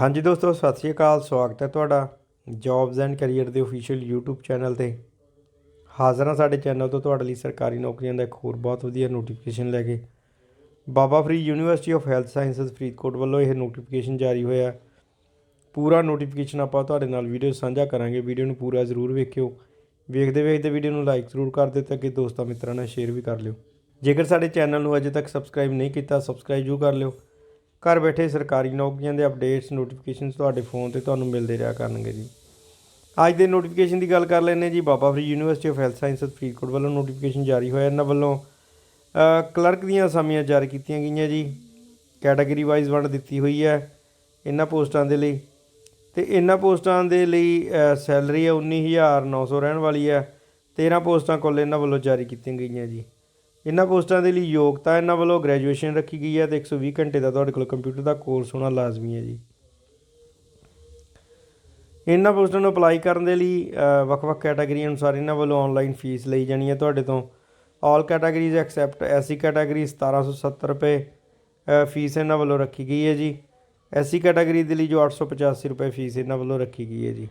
ਹਾਂਜੀ ਦੋਸਤੋ, ਸਤਿ ਸ਼੍ਰੀ ਅਕਾਲ, ਸਵਾਗਤ ਹੈ ਤੁਹਾਡਾ ਜੌਬਸ ਐਂਡ ਕੈਰੀਅਰ ਦੇ ਅਫੀਸ਼ੀਅਲ YouTube ਚੈਨਲ ਤੇ। ਹਾਜ਼ਰ ਹਾਂ ਸਾਡੇ ਚੈਨਲ ਤੋਂ, ਤੁਹਾਡੇ ਲਈ ਸਰਕਾਰੀ ਨੌਕਰੀਆਂ ਦਾ ਇੱਕ ਹੋਰ ਬਹੁਤ ਵਧੀਆ ਨੋਟੀਫਿਕੇਸ਼ਨ ਲੈ ਕੇ। Baba Farid university of health sciences Faridkot ਵੱਲੋਂ ਇਹ ਨੋਟੀਫਿਕੇਸ਼ਨ ਜਾਰੀ ਹੋਇਆ ਪੂਰਾ ਨੋਟੀਫਿਕੇਸ਼ਨ ਆਪਾਂ ਤੁਹਾਡੇ ਨਾਲ ਵੀਡੀਓ ਸਾਂਝਾ ਕਰਾਂਗੇ। ਵੀਡੀਓ ਨੂੰ ਪੂਰਾ ਜ਼ਰੂਰ ਵੇਖਿਓ। ਵੇਖਦੇ ਵੇਖਦੇ ਵੀਡੀਓ ਨੂੰ ਲਾਈਕ ਜ਼ਰੂਰ ਕਰ ਦਿਓ, ਤੇ ਅੱਗੇ ਦੋਸਤਾਂ ਮਿੱਤਰਾਂ ਨਾਲ ਸ਼ੇਅਰ ਵੀ ਕਰ ਲਿਓ। ਜੇਕਰ ਸਾਡੇ ਚੈਨਲ ਨੂੰ ਅਜੇ ਤੱਕ ਸਬਸਕ੍ਰਾਈਬ ਨਹੀਂ ਕੀਤਾ ਸਬਸਕ੍ਰਾਈਬ ਜ਼ਰੂਰ ਕਰ ਲਿਓ। ਘਰ ਬੈਠੇ ਸਰਕਾਰੀ ਨੌਕਰੀਆਂ ਦੇ ਅਪਡੇਟਸ ਨੋਟੀਫਿਕੇਸ਼ਨਸ ਤੁਹਾਡੇ ਫੋਨ ਤੇ ਤੁਹਾਨੂੰ ਮਿਲਦੇ ਰਿਹਾ ਕਰਨਗੇ ਜੀ। ਅੱਜ ਦੇ ਨੋਟੀਫਿਕੇਸ਼ਨ ਦੀ ਗੱਲ ਕਰ ਲੈਂਦੇ ਜੀ। Baba Farid university of health sciences Faridkot ਵੱਲੋਂ ਨੋਟੀਫਿਕੇਸ਼ਨ ਜਾਰੀ ਹੋਇਆ। ਇਹਨਾਂ ਵੱਲੋਂ ਕਲਰਕ ਦੀਆਂ ਅਸਾਮੀਆਂ ਜਾਰੀ ਕੀਤੀਆਂ ਗਈਆਂ ਜੀ। ਕੈਟਾਗਰੀ ਵਾਈਜ਼ ਵੰਡ ਦਿੱਤੀ ਹੋਈ ਹੈ ਇਹਨਾਂ ਪੋਸਟਾਂ ਦੇ ਲਈ। ਤੇ ਇਹਨਾਂ ਪੋਸਟਾਂ ਦੇ ਲਈ ਸੈਲਰੀ ਹੈ 19900 ਰਹਿਣ ਵਾਲੀ ਹੈ। 13 ਪੋਸਟਾਂ ਕੁੱਲ ਇਹਨਾਂ ਵੱਲੋਂ ਜਾਰੀ ਕੀਤੀਆਂ ਗਈਆਂ ਜੀ। ਇਹਨਾਂ ਪੋਸਟਾਂ ਦੇ ਲਈ ਯੋਗਤਾ ਇਹਨਾਂ ਵੱਲੋਂ ਗ੍ਰੈਜੂਏਸ਼ਨ ਰੱਖੀ ਗਈ ਹੈ ਤੇ 120 ਘੰਟੇ ਦਾ ਤੁਹਾਡੇ ਕੋਲ ਕੰਪਿਊਟਰ ਦਾ ਕੋਰਸ ਹੋਣਾ ਲਾਜ਼ਮੀ ਹੈ ਜੀ। ਇਹਨਾਂ ਪੋਸਟਾਂ ਨੂੰ ਅਪਲਾਈ ਕਰਨ ਦੇ ਲਈ ਵੱਖ-ਵੱਖ ਕੈਟਾਗਰੀ ਅਨੁਸਾਰ ਇਹਨਾਂ ਵੱਲੋਂ ਆਨਲਾਈਨ ਫੀਸ ਲਈ ਜਾਣੀ ਹੈ ਤੁਹਾਡੇ ਤੋਂ। All categories except SC category 1770 ਰੁਪਏ ਫੀਸ ਇਹਨਾਂ ਵੱਲੋਂ ਰੱਖੀ ਗਈ ਹੈ ਜੀ। ਐਸਸੀ ਕੈਟਾਗਰੀ ਦੇ ਲਈ ਜੋ 885 ਰੁਪਏ ਫੀਸ ਇਹਨਾਂ ਵੱਲੋਂ ਰੱਖੀ ਗਈ ਹੈ ਜੀ।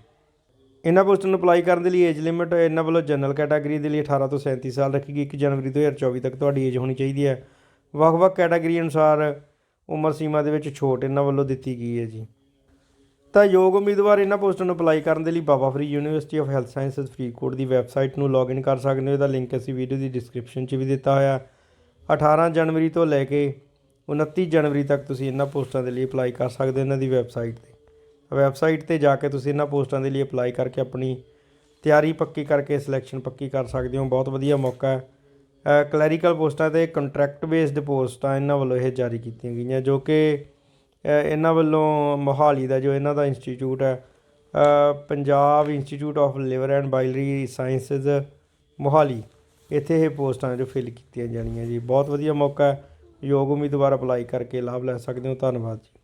ਇਹਨਾਂ ਪੋਸਟਾਂ ਨੂੰ ਅਪਲਾਈ ਕਰਨ ਦੇ ਲਈ ਏਜ ਲਿਮਿਟ ਇਹਨਾਂ ਵੱਲੋਂ ਜਨਰਲ ਕੈਟਾਗਰੀ ਦੇ ਲਈ 18 ਤੋਂ 37 ਸਾਲ ਰੱਖੀ ਗਈ 1 ਜਨਵਰੀ 2024 ਤੱਕ ਤੁਹਾਡੀ ਏਜ ਹੋਣੀ ਚਾਹੀਦੀ ਹੈ। ਵੱਖ-ਵੱਖ ਕੈਟਾਗਰੀ ਅਨੁਸਾਰ ਉਮਰ ਸੀਮਾ ਦੇ ਵਿੱਚ ਛੋਟ ਇਹਨਾਂ ਵੱਲੋਂ ਦਿੱਤੀ ਗਈ ਹੈ ਜੀ। ਤਾਂ ਯੋਗ ਉਮੀਦਵਾਰ ਇਹਨਾਂ ਪੋਸਟਾਂ ਨੂੰ ਅਪਲਾਈ ਕਰਨ ਦੇ ਲਈ Baba Farid university of health sciences Faridkot the website ਨੂੰ ਲੌਗਇਨ ਕਰ ਸਕਦੇ ਹੋ। ਇਹਦਾ ਲਿੰਕ ਅਸੀਂ ਵੀਡੀਓ ਦੀ ਡਿਸਕ੍ਰਿਪਸ਼ਨ 'ਚ ਵੀ ਦਿੱਤਾ ਹੋਇਆ। 18 ਜਨਵਰੀ ਤੋਂ ਲੈ ਕੇ 29 ਜਨਵਰੀ ਤੱਕ ਤੁਸੀਂ ਇਹਨਾਂ ਪੋਸਟਾਂ ਦੇ ਲਈ ਅਪਲਾਈ ਕਰ ਸਕਦੇ ਹੋ। ਇਹਨਾਂ ਦੀ ਵੈਬਸਾਈਟ ਤੇ। ਵੈਬਸਾਈਟ ਤੇ ਜਾ ਕੇ ਤੁਸੀਂ ਇਹਨਾਂ ਪੋਸਟਾਂ ਦੇ ਲਈ ਅਪਲਾਈ ਕਰਕੇ ਆਪਣੀ ਤਿਆਰੀ ਪੱਕੀ ਕਰਕੇ ਸਿਲੈਕਸ਼ਨ ਪੱਕੀ ਕਰ ਸਕਦੇ ਹੋ। ਬਹੁਤ ਵਧੀਆ ਮੌਕਾ ਹੈ। ਕਲੈਰੀਕਲ ਪੋਸਟਾਂ ਤੇ ਕੰਟਰੈਕਟ ਬੇਸਡ ਪੋਸਟਾਂ ਇਹਨਾਂ ਵੱਲੋਂ ਇਹ ਜਾਰੀ ਕੀਤੀਆਂ ਗਈਆਂ, ਜੋ ਕਿ ਇਹਨਾਂ ਵੱਲੋਂ ਮੋਹਾਲੀ ਦਾ ਜੋ ਇਹਨਾਂ ਦਾ ਇੰਸਟੀਚਿਊਟ ਹੈ Punjab institute of liver and biliary sciences Mohali, ਇੱਥੇ ਇਹ ਪੋਸਟਾਂ ਜੋ ਫਿਲ ਕੀਤੀਆਂ ਜਾਣੀਆਂ ਜੀ। ਬਹੁਤ ਵਧੀਆ ਮੌਕਾ ਹੈ। ਯੋਗ ਉਮੀਦਵਾਰ ਅਪਲਾਈ ਕਰਕੇ ਲਾਭ ਲੈ ਸਕਦੇ ਹੋ। ਧੰਨਵਾਦ ਜੀ।